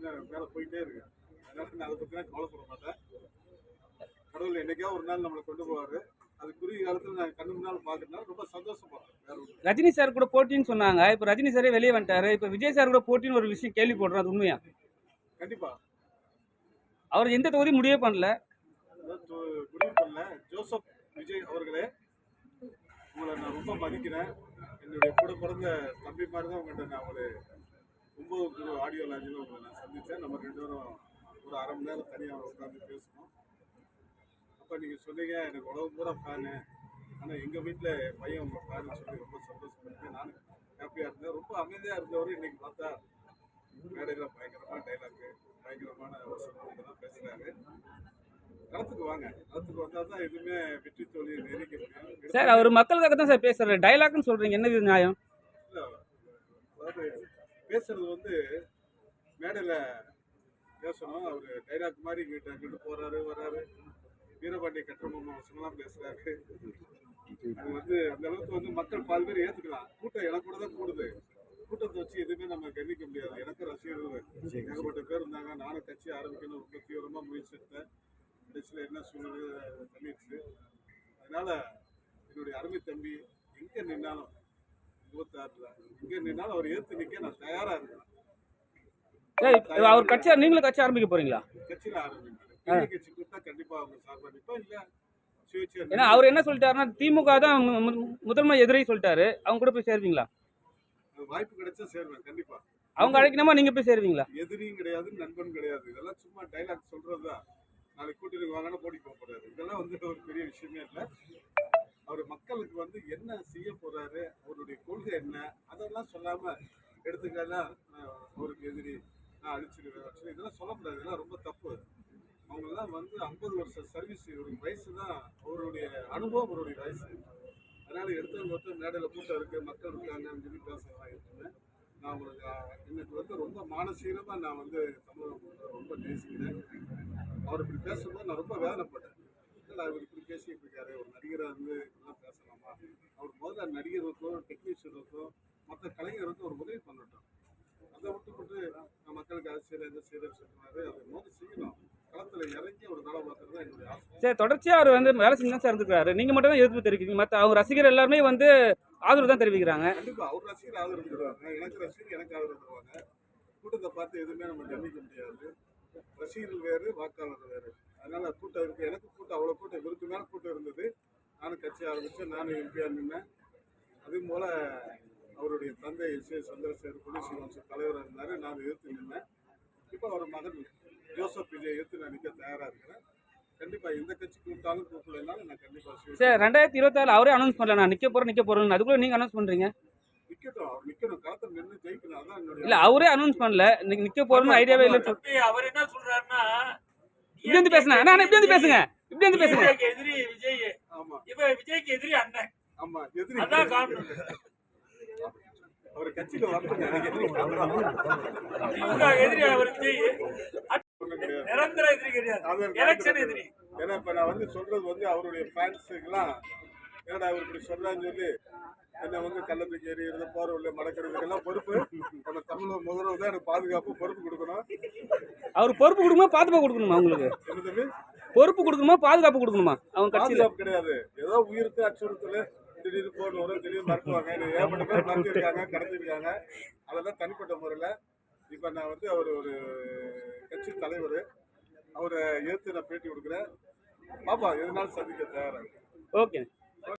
இன்னும் மேலே போயிட்டே இருக்கு. அதனால நான் அதை பற்றிலாம் கவலைப்பட மாட்டேன். கடவுள் என்னைக்கா ஒரு நாள் நம்மளை கொண்டு போவாரு. அது குறுகிய காலத்தில் நான் கண்ணு முன்னால் பார்க்கறதுனால ரொம்ப சந்தோஷப்படுறேன் ரஜினி சார் கூட போட்டின்னு சொன்னாங்க. இப்போ ரஜினி சாரே வெளியே வந்துட்டாரு. இப்போ விஜய் சார் கூட போட்டின்னு ஒரு விஷயம் கேள்விப்படுறோம் அது உண்மையா? கண்டிப்பா. அவர் எந்த தொகுதி முடிவே பண்ணல. முடிவு பண்ணல. ஜோசப் விஜய் அவர்களே உங்களை நான் ரொம்ப மதிக்கிறேன். என்னுடைய கூட பிறந்த தம்பி மாதிரி தான் உங்கள்கிட்ட நான் ஒரு ஒம்பது குரு ஆடியோ லாஞ்சில் உங்களை நான் சந்தித்தேன். நம்ம ரெண்டு பேரும் ஒரு அரை மணி நேரம் தனியாக உட்காந்து பேசணும் அப்போ நீங்கள் சொன்னீங்க எனக்கு உலகம் பூரா ஃபேனு ஆனால் எங்கள் வீட்டில் பையன் உங்கள் ஃபேனு சொல்லி ரொம்ப சந்தோஷப்பட்டேன் நானும் ஹாப்பியாக இருந்தேன். ரொம்ப அமைதியாக இருந்தவர் இன்னைக்கு பார்த்தா மேடையில் பயங்கரமான டைலாக்கு பயங்கரமான வசனங்கள்லாம் பேசுகிறாரு களத்துக்கு வாங்க. களத்துக்கு வந்தால் தான் எதுவுமே வெற்றி தோல்வியை நிர்ணயிக்க முடியும். சார் அவர் மக்களுக்காக தான் சார் பேசுறாரு. டைலாக்னு சொல்றீங்க. என்ன நியாயம்? இல்ல, பேசுறது வந்து மேடையில் பேசணும் அவர் டைலாக் மாதிரி இங்கிட்ட அங்கிட்டு போறாரு வராரு. வீரபாண்டிய கட்டபொம்மன் வசனம்லாம் பேசுறாரு. அது வந்து அந்த அளவுக்கு வந்து மக்கள் பாதி பேர் ஏத்துக்கலாம். கூட்டம் எனக்கு கூட தான் கூடுது. கூட்டத்தை வச்சு எதுவுமே நம்ம கவனிக்க முடியாது. எனக்கு ரசிகர்கள் ஏகப்பட்ட பேர் இருந்தாங்க. நானும் கட்சி ஆரம்பிக்கணும் ரொம்ப தீவிரமாக முயற்சி எடுத்தேன். கட்சியில் என்ன சூழ்நிலை பண்ணிடுச்சு அதனால என்னுடைய அருமை தம்பி எங்கே நின்னாலும் இருபத்தாறுல. நின்னாலும் அவர் ஏற்று நிற்க நான் தயாராக இருக்கேன் அவர் கட்சியா நீங்களும் கட்சி ஆரம்பிக்க போறீங்களா? கட்சியில் ஆரம்பிக்கிறேன் கட்சி கொடுத்தா கண்டிப்பாக அவங்க சார்பாக நிற்பேன் இல்லை ஏன்னா அவர் என்ன சொல்லிட்டாருன்னா திமுக தான் முதன்மை எதிரி சொல்லிட்டாரு. அவங்க கூட போய் சேருவீங்களா. வாய்ப்பு கிடைச்சா சேருவேன் கண்டிப்பாக அவங்க அழைக்கணுமா நீங்க போய் சேருவீங்களா? எதிரியும் கிடையாது நண்பன் கிடையாது. இதெல்லாம் சும்மா டைலாக் சொல்றது தான் நாளைக்கு கூட்டிட்டு வாங்கன்னா போட்டி போக போறாரு. இதெல்லாம் வந்து ஒரு பெரிய விஷயமே இல்லை. அவர் மக்களுக்கு வந்து என்ன செய்ய போறாரு அவருடைய கொள்கை என்ன அதெல்லாம் சொல்லாம எடுத்துக்கலாம் அவருக்கு எதிரி நான் அழிச்சிருவேன் இதெல்லாம் இதெல்லாம் சொல்லக்கூடாது. இதெல்லாம் ரொம்ப தப்பு. அவங்கெல்லாம் வந்து ஐம்பது வருஷம் சர்வீஸ் இவருக்கு வயசு தான் அவருடைய அனுபவம் அவருடைய வயசு. அதனால எடுத்தவங்க ஒருத்தர் மேடையில் கூட்டம் இருக்கு மக்கள் இருக்காங்கன்னு சொல்லி பேசலாம் இருக்குன்னு நான் உங்களுக்கு எனக்கு வந்து ரொம்ப மானசீகமாக நான் வந்து தமிழகம் ரொம்ப நேசிக்கிறேன் அவர் இப்படி பேசும்போது நான் ரொம்ப வேதனைப்பட்டேன். அவர் இப்படி பேசிட்டு இருக்காரு. ஒரு நடிகராக இருந்து இப்படிலாம் பேசலாமா? அவர் முதல்ல நடிகருக்கும் டெக்னீஷியனுக்கும் மற்ற கலைஞருக்கும் ஒரு உதவி பண்ணட்டும். அதை விட்டுப்பட்டு மக்களுக்கு அதை செய்கிறேன் இதை செய்கிறேன்னு சொல்றாரு அதை மோதி செய்யணும். களத்தில் இறங்கி ஒரு வேலை பார்க்குறது தான் என்னுடைய ஆசை. சார் தொடர்ச்சியா அவர் வந்து வேலை செஞ்சு தான் சார் இருந்துக்கிறாரு நீங்க மட்டும் தான் எதிர்ப்பு தெரிவிக்கிறீங்க. மற்ற அவங்க ரசிகர் எல்லாருமே வந்து ஆதரவு தான் தெரிவிக்கிறாங்க. கண்டிப்பா அவர் ரசிகர் ஆதரவு தருவாங்க. எனக்கு ரசிகர் எனக்கு ஆதரவு தருவாங்க. கூட்டத்தை பார்த்து எதுவுமே நம்ம கவனிக்க முடியாது. ரசிகர்கள் வேறு வாக்காளர் வேறு. அதனால கூட்டம் இருக்கு. எனக்கு கூட்டம் அவ்வளோ கூட்டம் இவருக்கு மேலே கூட்டம் இருந்தது. நானும் கட்சி ஆரம்பித்தேன் நானும் எம்பியாக நின்னேன். அதே போல அவருடைய தந்தை எஸ் ஏ சந்திரசேகர் புலிசி வம்ச தலைவராக இருந்தார். நான் எதிர்த்து நின்னேன். இப்போ அவர் மகன் ஜோசப் விஜய் எதிர்த்து நான் நிற்க தயாராக இருக்கிறேன். கண்டிப்பாக எந்த கட்சி கூப்பிட்டாலும் கூப்பிடலைனாலும் நான் கண்டிப்பாக சார் ரெண்டாயிரத்தி இருபத்தாறு அவரே அனௌன்ஸ் பண்ணல. நான் நிக்க போறேன் நிக்க போறேன் அதுக்குள்ள நீங்க அனௌன்ஸ் என்னுடைய இல்ல அவரே அனௌன்ஸ் பண்ணல. இன்னைக்கு நிக்க போறேன்னு ஐடியாவே இல்ல அவர் என்ன சொல்றாருன்னா இப்படி வந்து பேசுங்க அண்ணா இப்படி வந்து பேசுங்க. இப்படி வந்து பேசுங்க. எதிரி விஜய். ஆமா. இவ விஜய்க்கு எதிரி அண்ணன். ஆமா எதிரி. அதான் காரணம். அவர் கட்சியில வரணுங்க திமுக எதிரி அவர் விஜய். நிரந்தர எதிரி கிடையாது. எலெக்ஷன் எதிரி. ஏன்னா இப்ப நான் வந்து சொல்றது வந்து அவருடைய ஃபேன்ஸுக்கெல்லாம் ஏன்னா அவர் இப்படி சொல்றான்னு சொல்லி என்ன வந்து கள்ளத்துக்கு எறிகிறது உள்ள மடக்கிறதுக்கெல்லாம் பொறுப்பு. நம்ம தமிழ் முதல்வர் தான் எனக்கு பாதுகாப்பு பொறுப்பு கொடுக்கணும். அவர் பொறுப்பு கொடுக்கணுமா பாதுகாப்பு கொடுக்கணுமா உங்களுக்கு? என்ன தம்பி? பொறுப்பு கொடுக்கணுமா பாதுகாப்பு கொடுக்கணுமா? அவங்க கட்சியில? கிடையாது. ஏதோ உயிருக்கு அச்சுறுத்தல். திடீர்னு போன் வரும் திடீர்னு மறக்குவாங்க ஏகப்பட்ட பேர் மறந்துருக்காங்க கடத்திருக்காங்க. அதெல்லாம் தனிப்பட்ட முறையில் இப்போ நான் வந்து அவர் ஒரு கட்சி தலைவர். அவரை ஏற்று நான் பேட்டி கொடுக்குறேன். பாப்பா எதனாலும் சந்திக்க தயாராக ஓகே.